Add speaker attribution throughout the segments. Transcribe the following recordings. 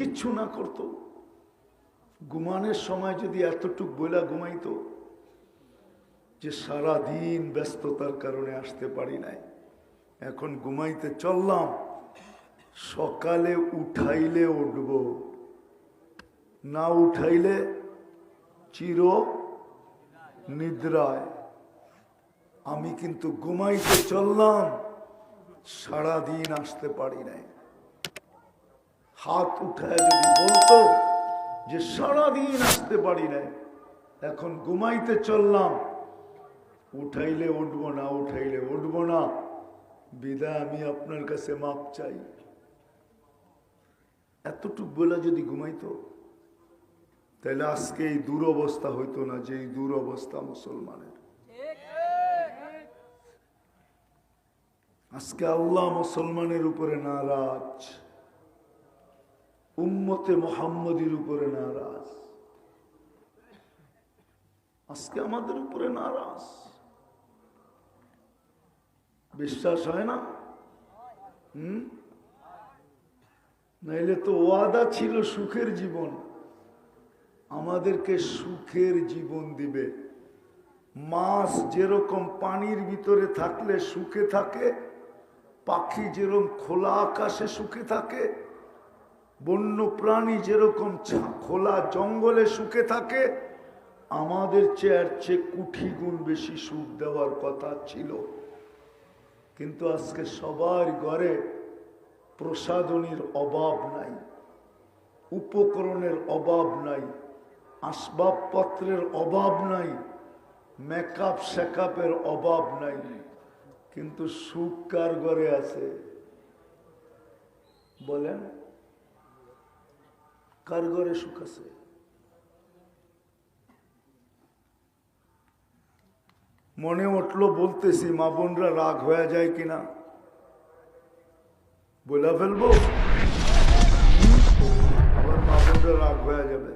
Speaker 1: কিচ্ছু না করতো। ঘুমানোর সময় যদি এতটুক বইলা ঘুমাইতো যে সারা দিন ব্যস্ততার কারণে আসতে পারি নাই। এখন ঘুমাইতে চললাম, সকালে উঠাইলে উঠব। না উঠাইলে চির নিদ্রায়। আমি কিন্তু ঘুমাইতে চললাম সারা দিন আসতে পারি নাই। হাত উঠায় যদি বলতো যে সারাদিন আসতে পারি নাই, এখন ঘুমাইতে চললাম, উঠাইলে উঠবো না, উঠাইলে উঠবো না, বিদায় আমি আপনার কাছে মাপ চাই। এতটুক বলে যদি ঘুমাইতো, তাহলে আজকে এই দুরবস্থা হইতো না যে এই দুরবস্থা মুসলমানের। আজকে আল্লাহ মুসলমানের উপরে নারাজ। উম্মতে মোহাম্মদীর উপরে নারাজ। আজকে আমাদের উপরে নারাজ। বিশ্বাস হয় না? হুম? নাইলে তো ওয়াদা ছিল সুখের জীবন। আমাদেরকে সুখের জীবন দিবে। মাছ যেরকম পানির ভিতরে থাকলে সুখে থাকে, পাখি যেরকম খোলা আকাশে সুখে থাকে বন্য প্রাণী যেরকম খোলা জঙ্গলে সুখে থাকে, আমাদের চেয়ার চেয়ে কুঠি গুণ বেশি সুখ দেওয়ার কথা ছিল। কিন্তু আজকে সবার ঘরে প্রসাদনীর অভাব নাই, উপকরণের অভাব নাই, আসবাবপত্রের অভাব নাই, মেকআপ শেকআপের অভাব নাই। কিন্তু সুখ কার ঘরে আছে? বলেন। কার ঘরে সুখ আছে। মনে উঠল, বলতেছি, মা বোনরা রাগ হয়ে যায় কিনা? বলে ফেলব? আবার মা বোনরা রাগ হয়ে যাবে।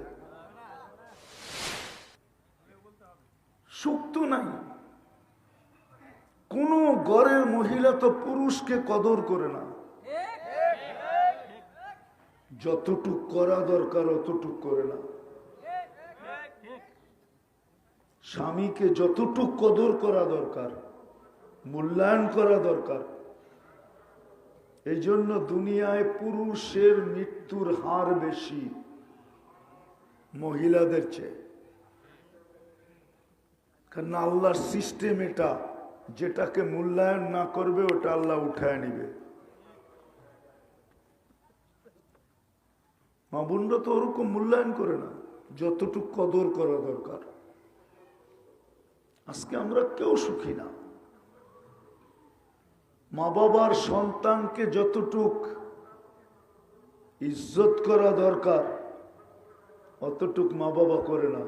Speaker 1: সুখ তো নাই। কোন ঘরের মহিলা তো পুরুষকে কদর করে না। যতটুক করা দরকার অতটুক করে না। স্বামীকে যতটুক কদর করা দরকার, মূল্যায়ন করা দরকার এই জন্য দুনিয়ায় পুরুষের মৃত্যুর হার বেশি, মহিলাদের চেয়ে। কারণ আল্লাহর সিস্টেম এটা, যেটাকে মূল্যায়ন না করবে, ওটা আল্লাহ উঠায় নিবে। মা বোনরা তো ওরকম মূল্যায়ন করে না যতটুক কদর করা দরকার। আজকে আমরা কেউ সুখী না। মা বাবার সন্তানকে যতটুক ইজ্জত করা দরকার অতটুক মা বাবা করে না।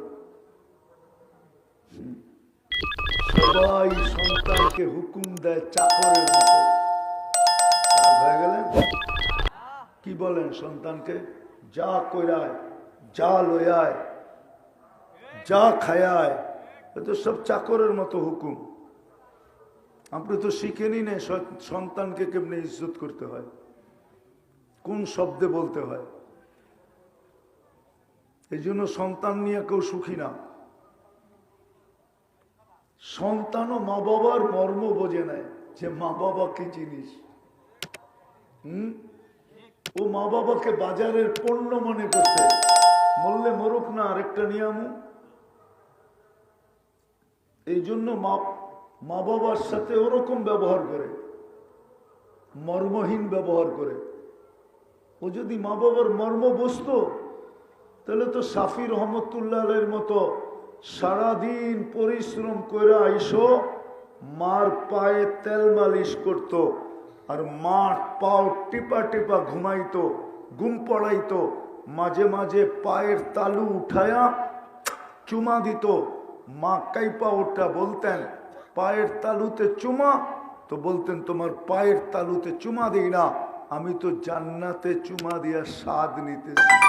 Speaker 1: সবাই সন্তানকে হুকুম দেয় চাকরের মতো। হয়ে গেলেন? কি বলেন সন্তানকে? যা কইরায়, যা লয়ায় যা খায়ায় এ তো সব চাকরের মতো হুকুম। আপনি তো শিখেনি না সন্তানকে কেমনে ইজ্জত করতে হয়, কোন শব্দে বলতে হয়। এই জন্য সন্তান নিয়ে কেউ সুখী না। সন্তানও মা বাবার মর্ম বোঝে নেয় যে মা বাবা কি জিনিস। হুম? ও মা বাবাকে বাজারের পণ্য মনে করছে। মরলে মরুক না, আরেকটা নিয়ামু এই জন্য মা বাবার সাথে ওরকম ব্যবহার করে। মর্মহীন ব্যবহার করে। ও যদি মা বাবার মর্ম বসতো তাহলে তো সাফি রহমতুল্লাহের মতো সারাদিন পরিশ্রম করে আইসো, মার পায়ে তেল মালিশ করত। আর মাঠ পাও টিপা টিপা ঘুমাইতো, ঘুম পড়াইতো, মাঝে মাঝে পায়ের তালু উঠায়া চুমা দিত। মা কাইপা ওটা বলতেন, পায়ের তালুতে চুমা? তো বলতেন, তোমার পায়ের তালুতে চুমা দিই না, আমি তো জান্নাতে চুমা দিয়া স্বাদ নিতেছি।